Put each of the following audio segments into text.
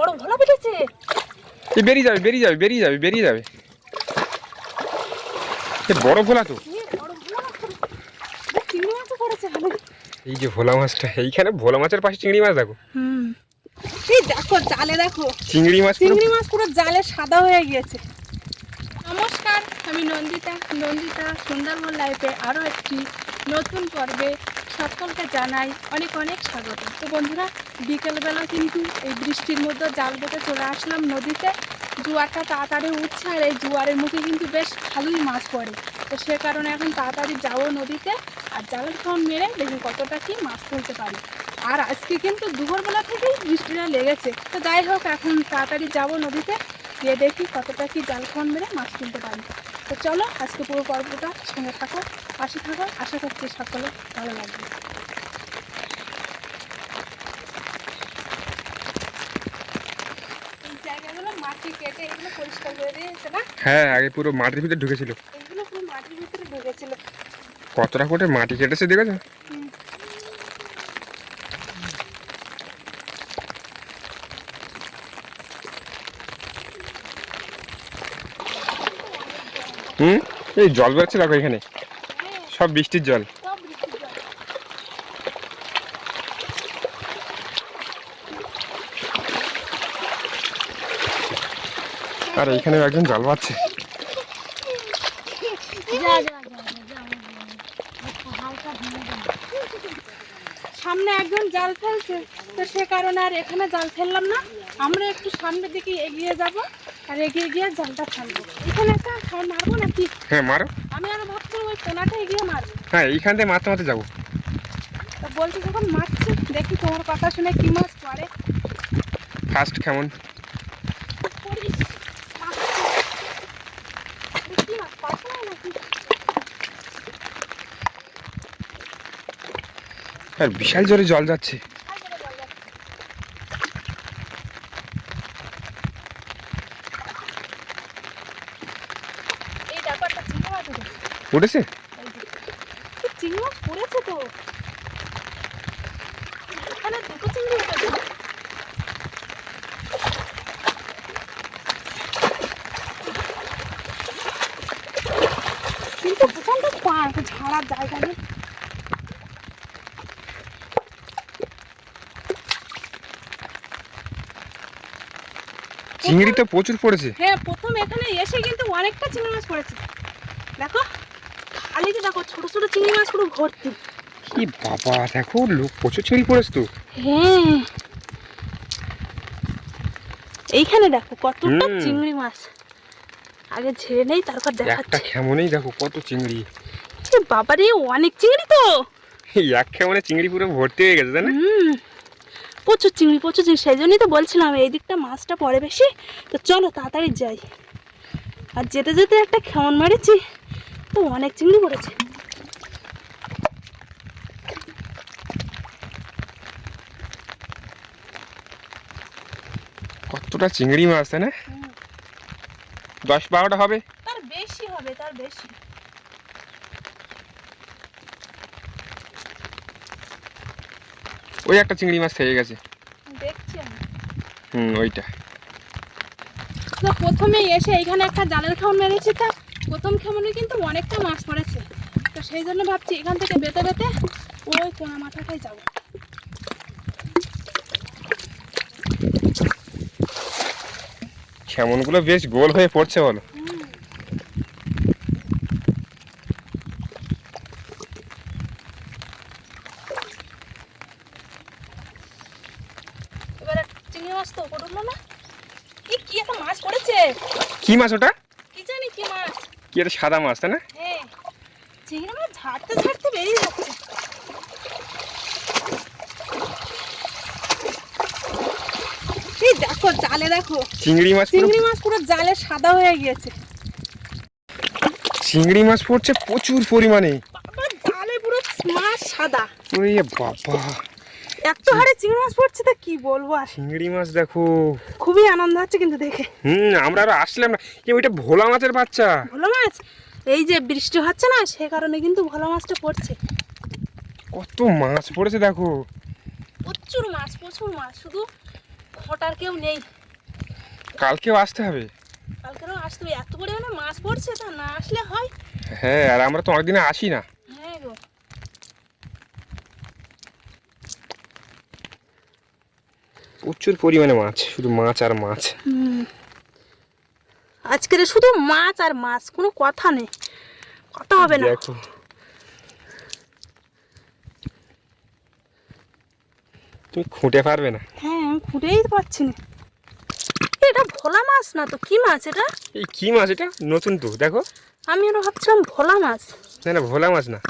বড় ভোলা পেটেছে এ বেরিয়ে যাবে বেরিয়ে যাবে বেরিয়ে যাবে বেরিয়ে যাবে। এ বড় ভোলা তো। ভালো এই যে ভোলা মাছটা এইখানে ভোলা মাছের পাশে চিংড়ি মাছ দেখো। হুম। এই দেখো জালে দেখো। চিংড়ি মাছ চিংড়ি মাছ পুরো জালে সাদা হয়ে গিয়েছে। নমস্কার আমি নন্দিতা। নন্দিতা সুন্দরবন লাইফে আরও একটি নতুন পর্বে সকলকে জানাই অনেক অনেক স্বাগত। তো বন্ধুরা, বিকেলবেলা কিন্তু এই বৃষ্টির মধ্যে জাল বেঁধে চলে আসলাম নদীতে। জোয়ারটা তাড়াতাড়ি উঠছে আর এই জোয়ারের মুখে কিন্তু বেশ ভালোই মাছ পড়ে। তো সে কারণে এখন তাড়াতাড়ি যাব নদীতে আর জালের ফোন মেরে দেখি কতটা কি মাছ তুলতে পারি। আর আজকে কিন্তু দুপুরবেলা থেকেই বৃষ্টিটা লেগেছে। তো যাই হোক, এখন তাড়াতাড়ি যাব নদীতে। গিয়ে দেখি কতটা কি জাল ফোন মেরে মাছ তুলতে পারি। তো চলো আজকে পুরো পর্বটা সঙ্গে থাকো পাশে থাকো আশা করছি সকলে ভালো লাগবে। মাটি কেটে এগুলো পরিষ্কার করে দিয়েছে না? হ্যাঁ আগে পুরো মাটির ভিতরে ঢুকেছিল। এগুলো পুরো মাটির ভিতরে ঢুকেছিল। কতটা করে মাটি কেটেছে দেখেছ হুম। হুম এই জল বেরোচ্ছে, দেখো এখানে। সব বৃষ্টির জল। আর এইখানে একজন জল পাচ্ছে সামনে একজন জাল ফেলছে, তো সে কারণে আর এখানে জাল ফেললাম না। আমরা একটু সামনের দিকে এগিয়ে যাব। আর এগিয়ে গিয়ে জালটা ফেলব এখানে একটা মারবো নাকি? হ্যাঁ মারো। আমি আরও ভাবছিলাম ওই কোনাটা এগিয়ে মারবো। হ্যাঁ এইখান থেকে মারতে মারতে যাব। তা বলছি যখন মারছি দেখি তোমার কথা শুনে কি মাছ পড়ে ফার্স্ট কেমন? আর বিশাল জোরে জল যাচ্ছে এই ব্যাপারটা চিংড়ি মাছ উঠেছে? চিংড়ি মাছ পড়েছে তো। এখানে দুটো চিংড়ি উঠেছে। কিন্তু প্রচণ্ড পাঁক ঝাড়ার জায়গা নেই। চিংড়ি তো প্রচুর পড়েছে। হ্যাঁ প্রথম এখানে এসে কিন্তু অনেকটা চিংড়ি মাছ পড়েছে। দেখো দেখো ছোট ছোট চিংড়ি মাছ পুরো ভর্তি। কি বাবা দেখো লোক প্রচুর চিংড়ি পড়েছে তো। হ্যাঁ। এইখানে দেখো কতটা চিংড়ি মাছ। আগে ঝেড়ে নেই তারপর একটা খেমনেই দেখো কত চিংড়ি। বাবারে অনেক চিংড়ি তো। এক খেমনে চিংড়ি পুরো ভর্তি হয়ে গেছে তাই না? প্রচুর চিংড়ি প্রচুর চিংড়ি। সেই জন্যই তো বলছিলাম এই দিকটা মাছটা পড়ে বেশি। তো চলো তাড়াতাড়ি যাই। আর যেতে যেতে একটা খেমন মারেছি। তো অনেক চিংড়ি পড়েছে কতটা চিংড়ি মাছ তাই না? দশ বারোটা হবে? তার বেশি হবে তার বেশি। ওই একটা চিংড়ি মাছ থেকে গেছে। দেখছি হুম ওইটা। তো প্রথমেই এসে এইখানে একটা জালের খাওয়ান মেরেছি তা। প্রথম খেমনে কিন্তু অনেকটা মাছ পড়েছে। তো সেই জন্য ভাবছি এখান থেকে বেতে বেতে ওই কোনা মাথাটাই যাব। খেমনগুলো বেশ গোল হয়ে পড়ছে বলো এবারে চিংড়ি মাছ তো উপর উঠল না কি কি একটা মাছ পড়েছে কি মাছ ওটা কি জানি কি একটা সাদা মাছ তাই না? হ্যাঁ চিংড়ি মাছ ঝাড়তে ঝাড়তে বেরিয়ে যাচ্ছে। এই দেখো জালে দেখো। চিংড়ি মাছ চিংড়ি মাছ পুরো জালে সাদা হয়ে গিয়েছে। চিংড়ি মাছ পড়ছে প্রচুর পরিমাণে। জালে পুরো মাছ সাদা। ওরে বাবা। এত হারে চিংড়ি মাছ পড়ছে তা কি বলব আর? চিংড়ি মাছ দেখো। খুবই আনন্দ হচ্ছে কিন্তু দেখে। হুম আমরা আরও আসলাম না। এ ওইটা ভোলা মাছের বাচ্চা। ভোলা মাছ? এই যে বৃষ্টি হচ্ছে না সে কারণে কিন্তু ভোলা মাছটা পড়ছে। কত মাছ পড়েছে দেখো। প্রচুর মাছ প্রচুর মাছ শুধু ওটার কেউ নেই। কালকেও আসতে হবে। কালকেও আসতে হবে। এত পরিমাণে মাছ পড়ছে তা না আসলে হয়। হ্যাঁ আর আমরা তো অনেকদিনে আসি না হ্যাঁ গো প্রচুর পরিমাণে মাছ শুধু মাছ আর মাছ। হুম। আজকের শুধু মাছ আর মাছ কোনো কথা নেই। কথা হবে না। দেখো। তুমি খুঁটে পারবে না? হ্যাঁ আমি খুঁড়েই পাচ্ছি না। এটা ভোলা মাছ না তো? কি মাছ এটা? এই কি মাছ এটা? নতুন তো দেখো। আমি ওরা ভাবছিলাম ভোলা মাছ। না না ভোলা মাছ না।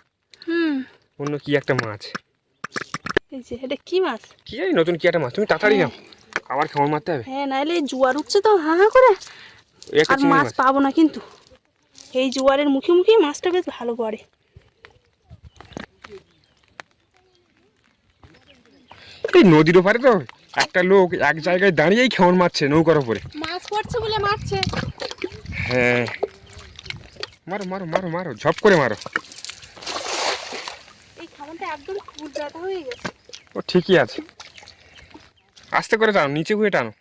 হুম। অন্য কি একটা মাছ? এই যে এটা কি মাছ? কি জানি নতুন কি একটা মাছ। তুমি তাড়াতাড়ি নাও। আবার মারতে হবে। হ্যাঁ নাইলে জোয়ার উঠছে তো হা হা করে। আর মাছ পাবো না কিন্তু। এই জোয়ারের মুখে মুখে মাছটা বেশ ভালো পড়ে। এই নদীর ওপারে তো একটা লোক এক জায়গায় দাঁড়িয়েই কেমন মারছে নৌকার ওপরে। মাছ পড়ছে বলে মারছে। হ্যাঁ। মারো মারো মারো মারো ঝপ করে মারো। এই একদম কুড়াটা হয়ে গেছে। ও ঠিকই আছে। আস্তে করে টানো নিচে ঘুরে টানো।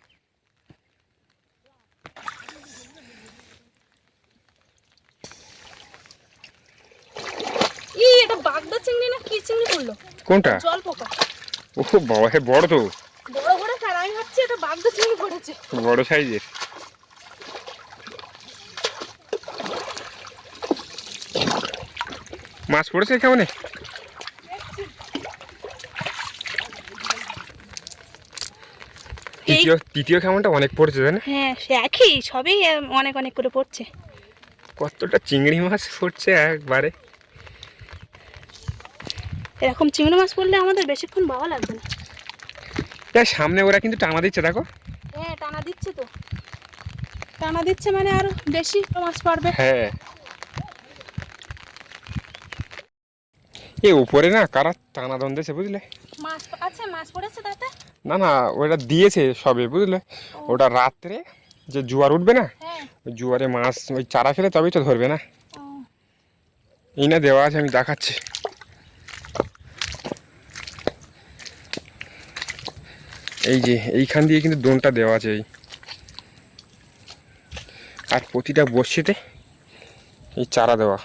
বাগদা চিংড়ি না কি চিংড়ি পড়ল কোনটা? জল পোকা। ও বাবা হে বড় তো। বড় বড় আর আমি ভাবছি এটা বাগদা চিংড়ি পড়েছে বড় সাইজের। মাছ পড়েছে কেমনে তৃতীয় তৃতীয় কেমনটা অনেক পড়েছে তাই না? হ্যাঁ সে একই সবই অনেক অনেক করে পড়ছে। কতটা চিংড়ি মাছ পড়ছে একবারে। এরকম চিংড়ি মাছ পড়লে আমাদের বেশিক্ষণ বাবা লাগবে না। দেখ সামনে ওরা কিন্তু টানা দিচ্ছে দেখো। হ্যাঁ টানা দিচ্ছে তো। টানা দিচ্ছে মানে আরও বেশি মাছ পড়বে। হ্যাঁ। এ উপরে না কারা টানা দন্দেছে বুঝলে? মাছ আছে মাছ পড়েছে তাতে? না না ওটা দিয়েছে সবে বুঝলে? ওটা রাত্রে যে জোয়ার উঠবে না হ্যাঁ। জোয়ারে মাছ ওই চারা ফেলে তবেই তো ধরবে না। এই না দেওয়া আছে আমি দেখাচ্ছি। এই যে এইখান দিয়ে কিন্তু দোনটা দেওয়া আছে এই। আর প্রতিটা বর্ষিতে এই চারা দেওয়া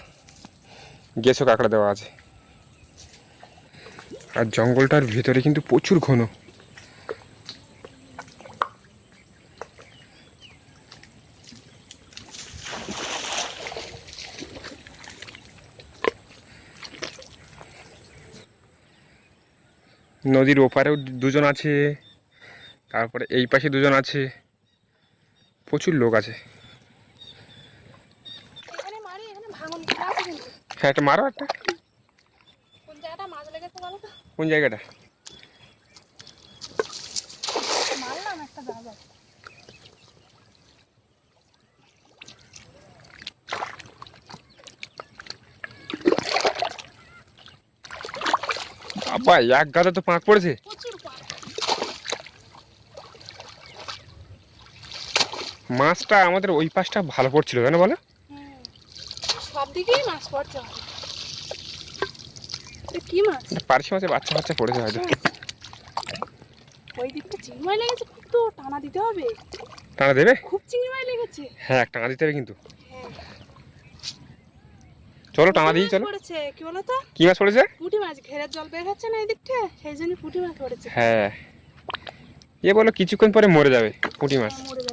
গেছো কাঁকড়া দেওয়া আছে। আর জঙ্গলটার ভিতরে কিন্তু প্রচুর ঘন। নদীর ওপারেও দুজন আছে তারপরে এই পাশে দুজন আছে প্রচুর লোক আছে। হ্যাঁ একটা মারো একটা কোন জায়গাটা মাছ লেগেছে বলো তো কোন জায়গাটা? বাবা এক গাদা তো পাঁক পড়েছে। মাছটা আমাদের ওই পাশটা ভালো পড়ছিল জানো বলো? হুম। সব দিকেই মাছ পড়ছে কি মাছ? পার্শি মাছের বাচ্চা বাচ্চা পড়েছে হয়তো। ওই দিকটা চিংড়ি মাছ লেগেছে খুব তো টানা দিতে হবে। টানা দেবে? খুব চিংড়ি মাছ লেগেছে। হ্যাঁ এক টানা দিতে হবে কিন্তু। হ্যাঁ। চলো টানা দিই চলো। পড়েছে কি বলো তো? কি মাছ পড়েছে? পুঁটি মাছ ঘেরের জল বের হচ্ছে না এই দিকটা সেই জন্য পুঁটি মাছ পড়েছে। হ্যাঁ। এ বলো কিছুক্ষণ পরে মরে যাবে পুঁটি মাছ। যাবে।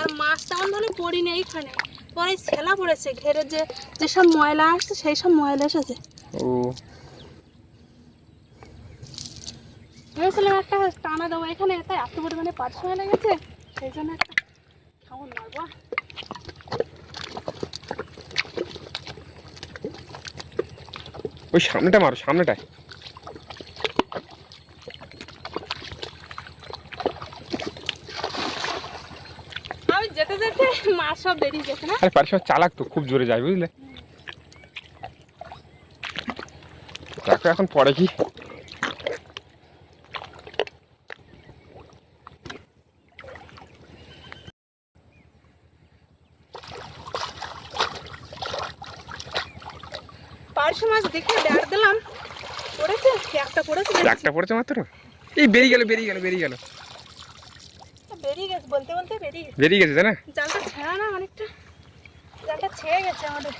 আর মাছ তেমন ধরনের পড়িনি এইখানে। পরে ছেলা পড়েছে ঘেরের যে যেসব ময়লা আসছে সেই সব ময়লা এসেছে। ও। ভেবেছিলাম একটা টানা দেবো এখানে এটা এত পরিমাণে পাঁচ সময় লেগেছে সেই জন্য একটা কেমন মারবো ওই সামনেটা মারো সামনেটায়। যেতে যেতে মাছ সব বেরিয়ে গেছে না? আরে পার্শি চালাক তো খুব জোরে যায় বুঝলে? দেখো এখন পরে কি পার্শ্ব মাছ দেখে ব্যাট দিলাম পড়েছে? একটা পড়েছে একটা পড়েছে মাত্র? এই বেরিয়ে গেল বেরিয়ে গেল বেরিয়ে গেল। বেরিয়ে গেছে বলতে বলতে বেরিয়ে গেছে। বেরিয়ে গেছে তাই না? জালটা ছেঁড়া না অনেকটা? জালটা ছেড়ে গেছে আমাদের।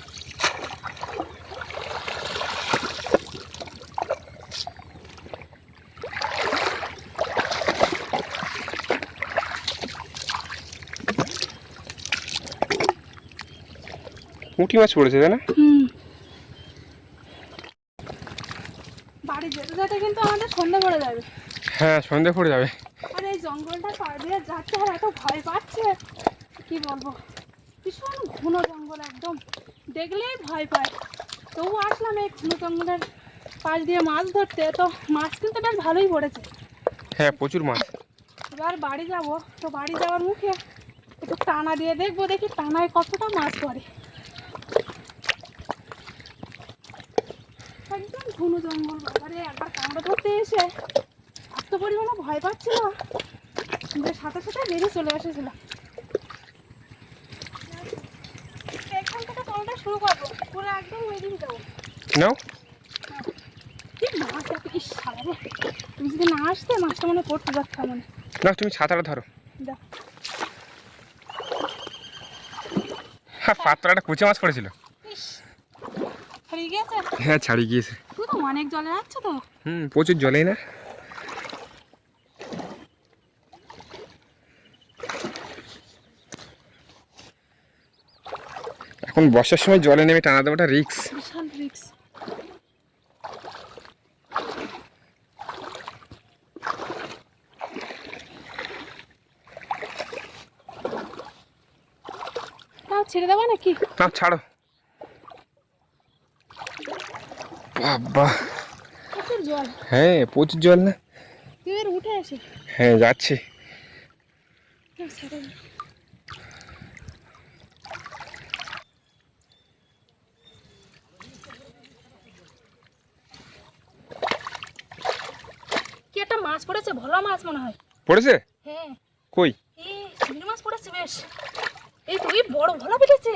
পুঁটি মাছ পড়েছে তাই না? হুম বাড়ি যেতে যেতে কিন্তু আমাদের সন্ধ্যা পড়ে যাবে হ্যাঁ সন্ধে পড়ে যাবে। আর এই জঙ্গলটা পার দিয়ে যাচ্ছে আর এত ভয় পাচ্ছে। কি বলব? ভীষণ ঘন জঙ্গল একদম। দেখলেই ভয় পায়। তবু আসলাম এই ঘন জঙ্গলের পাশ দিয়ে মাছ ধরতে। তো মাছ কিন্তু বেশ ভালোই পড়েছে। হ্যাঁ প্রচুর মাছ। এবার বাড়ি যাব। তো বাড়ি যাওয়ার মুখে একটু টানা দিয়ে দেখব দেখি টানায় কতটা মাছ পড়ে একদম ঘন জঙ্গল। বাজারে একবার কামড়া ধরতে এসে এত পরিমাণে ভয় পাচ্ছিল। যে সাথে সাথে বেরিয়ে চলে এসেছিলাম এখান থেকে শুরু করব। পুরো একদম যাব নাও। তুমি যদি না আসতে মাছটা মনে পড়তে পারতাম মনে না তুমি ছাতাটা ধরো। হ্যাঁ পাত্রাটা কুচে মাছ পড়েছিল। হ্যাঁ ছাড়িয়ে গিয়েছে। তুই তো অনেক জলে যাচ্ছে তো? হুম প্রচুর জলেই না। এখন বর্ষার সময় জলে নেমে টানা দেওয়াটা রিক্স রিক্স ছেড়ে দেবো নাকি? না ছাড়ো। বাবা। হ্যাঁ প্রচুর জল না? তুই উঠে আসি। হ্যাঁ যাচ্ছে না, ছেড়ে দে। কি একটা মাছ পড়েছে ভোলা মাছ মনে হয়। পড়েছে? হ্যাঁ। কই? চিংড়ি মাছ পড়েছে বেশ। এই তুই বড় ভোলা পেটেছে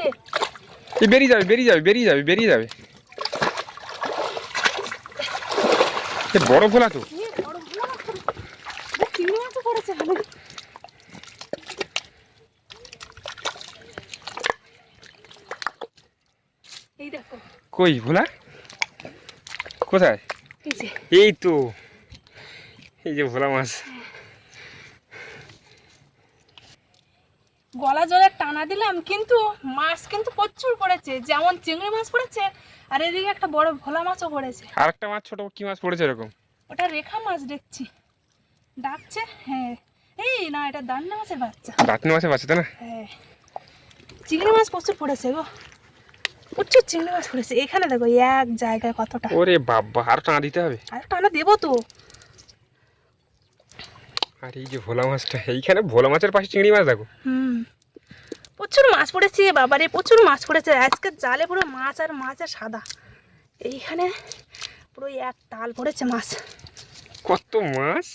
এই বেরিয়ে যাবে বেরিয়ে যাবে বেরিয়ে যাবে বেরিয়ে যাবে। বড় ভোলা তো। চিংড়ি মাছও পড়েছে। এই দেখো। কই ভোলা কোথায়? এই তো। এই যে ভোলা মাছ। গলা জলে টানা দিলাম কিন্তু মাছ কিন্তু প্রচুর পড়েছে যেমন চিংড়ি মাছ পড়েছে আর এদিকে একটা বড় ভোলা মাছও পড়েছে। আর একটা মাছ ছোট কি মাছ পড়েছে এরকম? ওটা রেখা মাছ দেখছি। ডাকছে হ্যাঁ। এই না এটা দান্না মাছের বাচ্চা। দাঁতনি মাছের বাচ্চা তাই না? হ্যাঁ। চিংড়ি মাছ প্রচুর পড়েছে গো। প্রচুর চিংড়ি মাছ পড়েছে। এখানে দেখো এক জায়গায় কতটা। ওরে বাবা আর টানা দিতে হবে। আর টানা দেবো তো। আর এই যে ভোলা মাছটা এইখানে ভোলা মাছের পাশে চিংড়ি মাছ দেখো। প্রচুর মাছ পড়েছে বাবারে প্রচুর মাছ পড়েছে। আজকে জালে পুরো মাছ আর মাছ আর সাদা। এইখানে পুরো এক তাল পড়েছে মাছ। কত মাছ?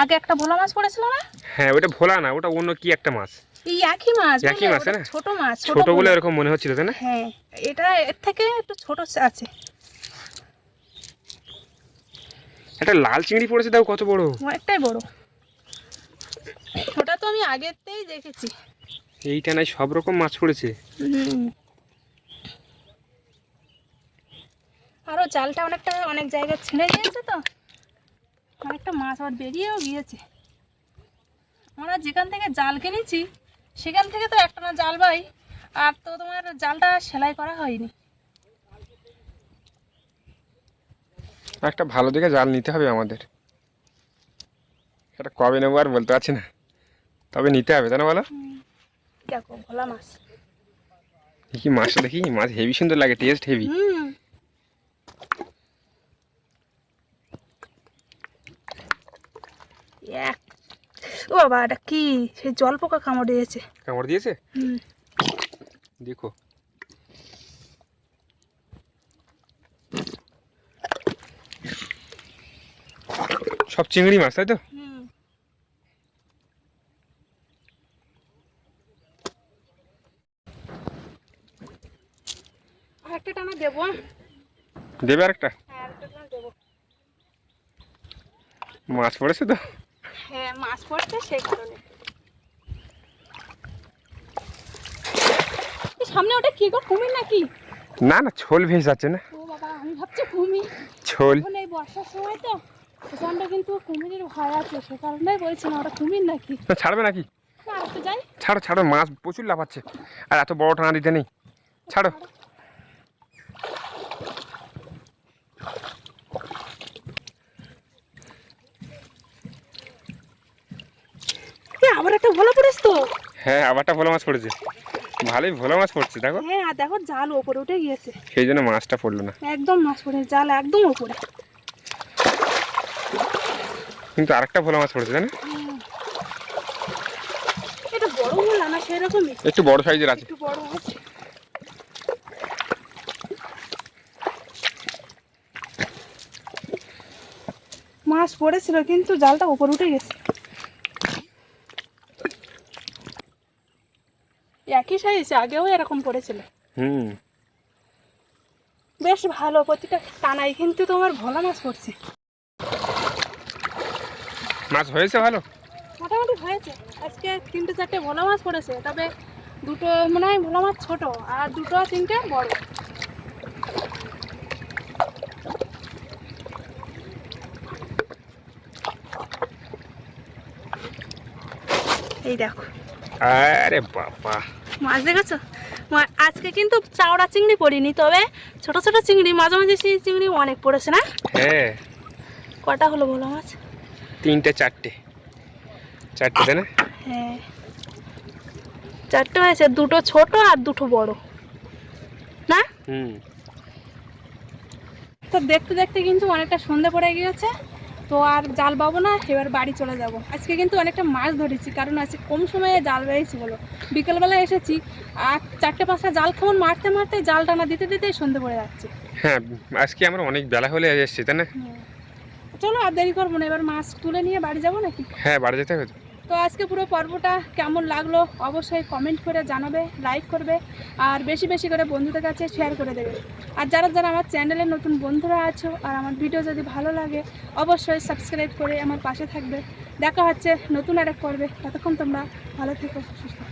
আগে একটা ভোলা মাছ পড়েছিল না? হ্যাঁ ওটা ভোলা না ওটা অন্য কি একটা মাছ? এই একই মাছ একই মাছ, না? ছোট মাছ ছোট বলে। এরকম মনে হচ্ছিল তাই না? হ্যাঁ এটা এর থেকে একটু ছোট আছে। একটা লাল চিংড়ি পড়েছে দাও কত বড়। অনেকটাই বড়। ওটা তো আমি আগেতেই দেখেছি। এইটা নাই সব রকম মাছ পড়েছে। হুম। আরও জালটা অনেকটা অনেক জায়গায় ছিঁড়ে গিয়েছে তো। অনেকটা মাছ আবার বেরিয়েও গিয়েছে। আমরা যেখান থেকে জাল কিনেছি সেখান থেকে তো একটা না জাল পাই। আর তো তোমার জালটা সেলাই করা হয়নি। একটা ভালো দিকে জাল নিতে হবে আমাদের। এটা কবে নেব আর বলতে পারছি না। তবে নিতে হবে তাই না বলো? দেখো ভোলা মাছ। দেখি মাছটা দেখি মাছ হেভি সুন্দর লাগে টেস্ট হেভি ও বাবা এটা কি? সেই জল পোকা কামড় দিয়েছে। কামড় দিয়েছে? দেখো। সব চিংড়ি মাছ তাই তো? হুম। টানা দেবো দেবে আর একটা হ্যাঁ টানা দেবো। মাছ পড়েছে তো? হ্যাঁ মাছ পড়ছে সেই কারণে। সামনে ওটা কি গো কুমির নাকি? না না ছোল ভেসে যাচ্ছে না। ও বাবা আমি ভাবছি কুমির। ছোল। এই বর্ষার সময় তো। ওখানটা কিন্তু কুমিরের ভয় আছে সে কারণেই বলছি না ওটা কুমির নাকি? না ছাড়বে নাকি? যাই। ছাড়ো ছাড়ো মাছ প্রচুর লাফাচ্ছে। আর এত বড় টানা দিতে নেই। ছাড়ো। আবার একটা ভোলা পড়েছ তো? হ্যাঁ আবারটা ভোলা মাছ পড়েছে। ভালোই ভোলা মাছ পড়ছে দেখো। হ্যাঁ দেখো জাল ওপরে উঠে গিয়েছে। সেই জন্য মাছটা পড়ল না। একদম মাছ পড়ে জাল একদম ওপরে। কিন্তু আরেকটা ভোলা মাছ পড়েছে তাই না এটা বড় ভোলা না সেরকমই? একটু বড় সাইজের আছে। মাছ পড়েছিল কিন্তু জালটা উপর উঠে গেছে। একই সাইজ আগেও এরকম পড়েছিল। হুম। বেশ ভালো প্রতিটা টানাই কিন্তু তোমার ভোলা মাছ পড়ছে। মাছ হয়েছে ভালো? মোটামুটি হয়েছে। আজকে তিনটে চারটে ভোলা মাছ পড়েছে তবে দুটো মনে হয় ভোলা মাছ ছোট আর দুটো তিনটে বড়। এই দেখো। আরে বাবা। মাছ দেখেছ? আজকে কিন্তু চাওড়া চিংড়ি পড়িনি তবে ছোট ছোট চিংড়ি মাঝে মাঝে সেই চিংড়ি অনেক পড়েছে না? হ্যাঁ। কটা হলো ভোলা মাছ? তিনটে চারটে। চারটে তাই না? হ্যাঁ। চারটে হয়েছে দুটো ছোট আর দুটো বড়। না? হুম। তো দেখতে দেখতে কিন্তু অনেকটা সন্ধে পড়ে গিয়েছে। তো আর জাল পাবো না এবার বাড়ি চলে যাব। আজকে কিন্তু অনেকটা মাছ ধরেছি কারণ আজকে কম সময়ে জাল বেরিয়েছি বলো। বিকেলবেলা এসেছি আর চারটে পাঁচটা জাল খামন মারতে মারতে জাল টানা দিতে দিতেই সন্ধে পড়ে যাচ্ছে। হ্যাঁ আজকে আমরা অনেক বেলা হলে এসেছি তাই না। চলো আর দেরি করব না এবার মাছ তুলে নিয়ে বাড়ি যাব নাকি? হ্যাঁ বাড়ি যেতে হবে তো। আজকে পুরো পর্বটা কেমন লাগল অবশ্যই কমেন্ট করে জানাবে লাইক করবে আর বেশি বেশি করে বন্ধুদের কাছে শেয়ার করে দেবে। আর যারা যারা আমার চ্যানেলে নতুন বন্ধুরা আছো আর আমার ভিডিও যদি ভালো লাগে অবশ্যই সাবস্ক্রাইব করে আমার পাশে থাকবে। দেখা হচ্ছে নতুন আরেক পর্বে। ততক্ষণ তোমরা ভালো থেকো সুস্থ থেকো।